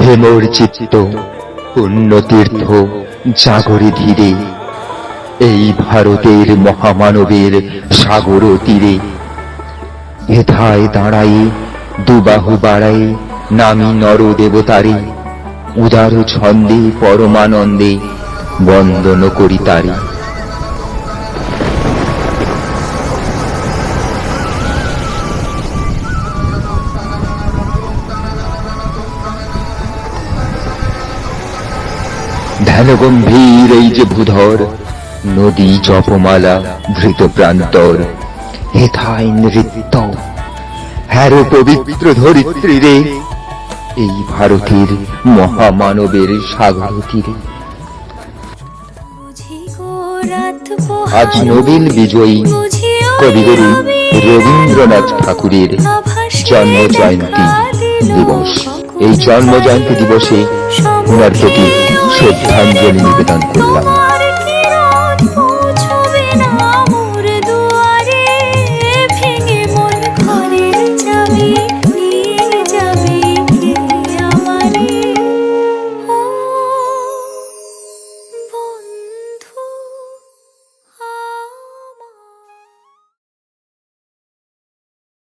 হেমর চিত্ত পুণ্যতীর্থ জাগরে ধীরে, এই ভারতের মহামানবের সাগর তীরে। হেথায় দাঁড়াই দুবাহু বাড়াই নামি নর দেবতারে, উদার ছন্দে পরমানন্দে বন্দন করি ধ্যান গম্ভীর এই যে ভূধর, নদী জপমালা ধৃত প্রান্তর হেথায় নৃত্য। হ্যারো পবিত্র ধরিত্রী রে, এই ভারতের মহামানবের সাগর তীরে আজ নোবেল বিজয়ী কবিগুরু রবীন্দ্রনাথ ঠাকুরের জন্ম জয়ন্তী দিবস। এই জন্ম জয়ন্তী দিবসে ওনার প্রতি শ্রদ্ধাঞ্জলি নিবেদন করলাম।